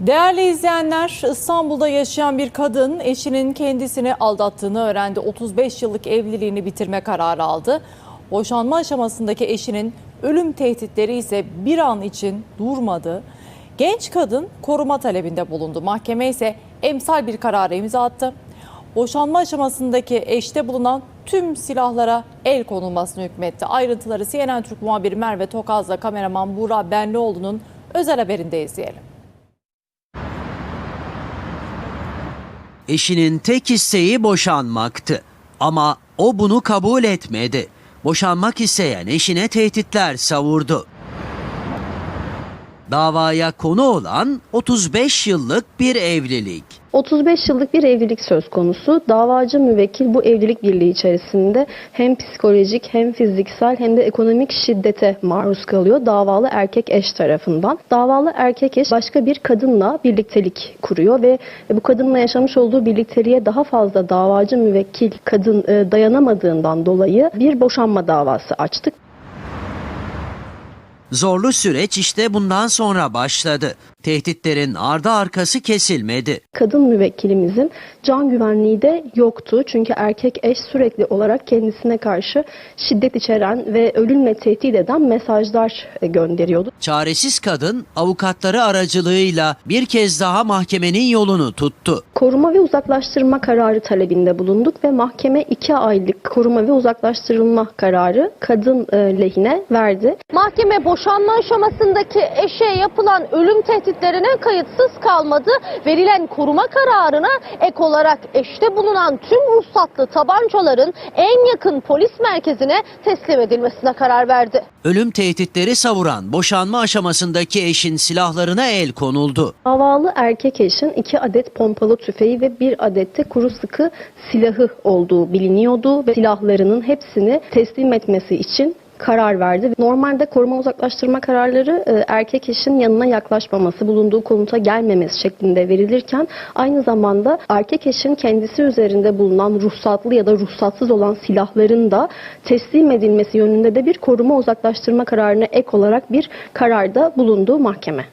Değerli izleyenler, İstanbul'da yaşayan bir kadın eşinin kendisini aldattığını öğrendi. 35 yıllık evliliğini bitirme kararı aldı. Boşanma aşamasındaki eşinin ölüm tehditleri ise bir an için durmadı. Genç kadın koruma talebinde bulundu. Mahkeme ise emsal bir karara imza attı. Boşanma aşamasındaki eşte bulunan tüm silahlara el konulmasını hükmetti. Ayrıntıları CNN Türk muhabiri Merve Tokaz'la kameraman Buğra Benlioğlu'nun özel haberinde izleyelim. Eşinin tek isteği boşanmaktı. Ama o bunu kabul etmedi. Boşanmak isteyen eşine tehditler savurdu. Davaya konu olan 35 yıllık bir evlilik. 35 yıllık bir evlilik söz konusu. Davacı müvekkil bu evlilik birliği içerisinde hem psikolojik hem fiziksel hem de ekonomik şiddete maruz kalıyor davalı erkek eş tarafından. Davalı erkek eş başka bir kadınla birliktelik kuruyor ve bu kadınla yaşamış olduğu birlikteliğe daha fazla davacı müvekkil kadın e, dayanamadığından dolayı bir boşanma davası açtık. Zorlu süreç işte bundan sonra başladı. Tehditlerin ardı arkası kesilmedi. Kadın müvekkilimizin can güvenliği de yoktu. Çünkü erkek eş sürekli olarak kendisine karşı şiddet içeren ve ölümle tehdit eden mesajlar e, gönderiyordu. Çaresiz kadın avukatları aracılığıyla bir kez daha mahkemenin yolunu tuttu. Koruma ve uzaklaştırma kararı talebinde bulunduk ve mahkeme 2 aylık koruma ve uzaklaştırılma kararı kadın e, lehine verdi. Mahkeme boşanma aşamasındaki eşe yapılan ölüm tehditlerine kayıtsız kalmadı. Verilen koruma kararına ek olarak eşte bulunan tüm ruhsatlı tabancaların en yakın polis merkezine teslim edilmesine karar verdi. Ölüm tehditleri savuran boşanma aşamasındaki eşin silahlarına el konuldu. Davalı erkek eşin 2 adet pompalı tüfeği ve 1 adet de kuru sıkı silahı olduğu biliniyordu ve silahlarının hepsini teslim etmesi için karar verdi. Normalde koruma uzaklaştırma kararları e, erkek eşin yanına yaklaşmaması, bulunduğu konuta gelmemesi şeklinde verilirken aynı zamanda erkek eşin kendisi üzerinde bulunan ruhsatlı ya da ruhsatsız olan silahların da teslim edilmesi yönünde de bir koruma uzaklaştırma kararına ek olarak bir kararda bulunduğu mahkeme.